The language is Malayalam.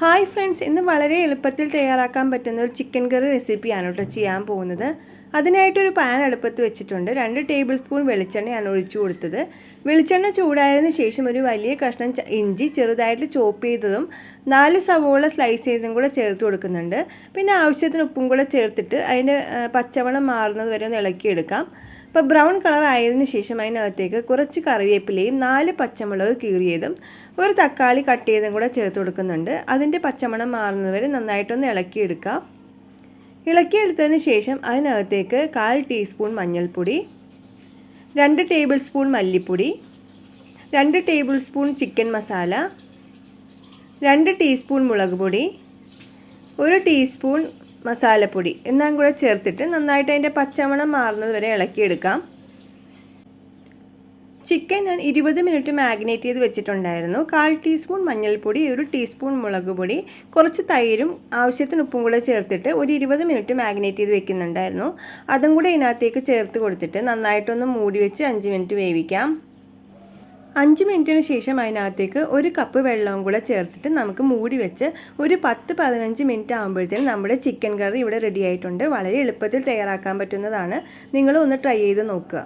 ഹായ് ഫ്രണ്ട്സ് ഇന്ന് വളരെ എളുപ്പത്തിൽ തയ്യാറാക്കാൻ പറ്റുന്ന ഒരു ചിക്കൻ കറി റെസിപ്പിയാണ് കേട്ടോ ചെയ്യാൻ പോകുന്നത്. അതിനായിട്ടൊരു പാൻ അടുപ്പത്ത് വെച്ചിട്ടുണ്ട്. രണ്ട് ടേബിൾ സ്പൂൺ വെളിച്ചെണ്ണയാണ് ഒഴിച്ചു കൊടുത്തത്. വെളിച്ചെണ്ണ ചൂടായതിന് ശേഷം ഒരു വലിയ കഷ്ണം ഇഞ്ചി ചെറുതായിട്ട് ചോപ്പ് ചെയ്തതും നാല് സവോള സ്ലൈസ് ചെയ്തതും കൂടെ ചേർത്ത് കൊടുക്കുന്നുണ്ട്. പിന്നെ ആവശ്യത്തിന് ഉപ്പും കൂടെ ചേർത്തിട്ട് അതിന്റെ പച്ചവണം മാറുന്നത് വരെ ഒന്ന് ഇളക്കിയെടുക്കാം. അപ്പോൾ ബ്രൗൺ കളർ ആയതിനു ശേഷം അതിനകത്തേക്ക് കുറച്ച് കറിവേപ്പിലയും നാല് പച്ചമുളക് കീറിയതും ഒരു തക്കാളി കട്ട് ചെയ്തും കൂടെ ചേർത്ത് കൊടുക്കുന്നുണ്ട്. അതിന്റെ പച്ചമണം മാറുന്നത് വരെ നന്നായിട്ടൊന്ന് ഇളക്കിയെടുക്കാം. ഇളക്കിയെടുത്തതിന് ശേഷം അതിനകത്തേക്ക് കാൽ ടീസ്പൂൺ മഞ്ഞൾപ്പൊടി രണ്ട് ടേബിൾ സ്പൂൺ മല്ലിപ്പൊടി രണ്ട് ടേബിൾ സ്പൂൺ ചിക്കൻ മസാല രണ്ട് ടീസ്പൂൺ മുളക് പൊടി ഒരു ടീസ്പൂൺ മസാലപ്പൊടി. എല്ലാം കൂടെ ചേർത്തിട്ട് നന്നായിട്ട് അതിന്റെ പച്ചമണം മാറുന്നത് വരെ ഇളക്കിയെടുക്കാം. ചിക്കൻ ഞാൻ ഇരുപത് മിനിറ്റ് മാഗ്നേറ്റ് ചെയ്ത് വെച്ചിട്ടുണ്ടായിരുന്നു. കാൽ ടീസ്പൂൺ മഞ്ഞൾപ്പൊടി ഒരു ടീസ്പൂൺ മുളക് പൊടി കുറച്ച് തൈരും ആവശ്യത്തിന് ഉപ്പും കൂടെ ചേർത്തിട്ട് ഒരു ഇരുപത് മിനിറ്റ് മാഗ്നേറ്റ് ചെയ്ത് വെക്കുന്നുണ്ടായിരുന്നു. അതും കൂടെ ഇതിനകത്തേക്ക് ചേർത്ത് കൊടുത്തിട്ട് നന്നായിട്ടൊന്ന് മൂടി വെച്ച് അഞ്ച് മിനിറ്റ് വേവിക്കാം. അഞ്ച് മിനിറ്റിന് ശേഷം അതിനകത്തേക്ക് ഒരു കപ്പ് വെള്ളവും കൂടെ ചേർത്തിട്ട് നമുക്ക് മൂടി വെച്ച് ഒരു പത്ത് പതിനഞ്ച് മിനിറ്റ് ആകുമ്പോഴത്തേനും നമ്മുടെ ചിക്കൻ കറി ഇവിടെ റെഡി ആയിട്ടുണ്ട്. വളരെ എളുപ്പത്തിൽ തയ്യാറാക്കാൻ പറ്റുന്നതാണ്. നിങ്ങൾ ഒന്ന് ട്രൈ ചെയ്ത് നോക്കുക.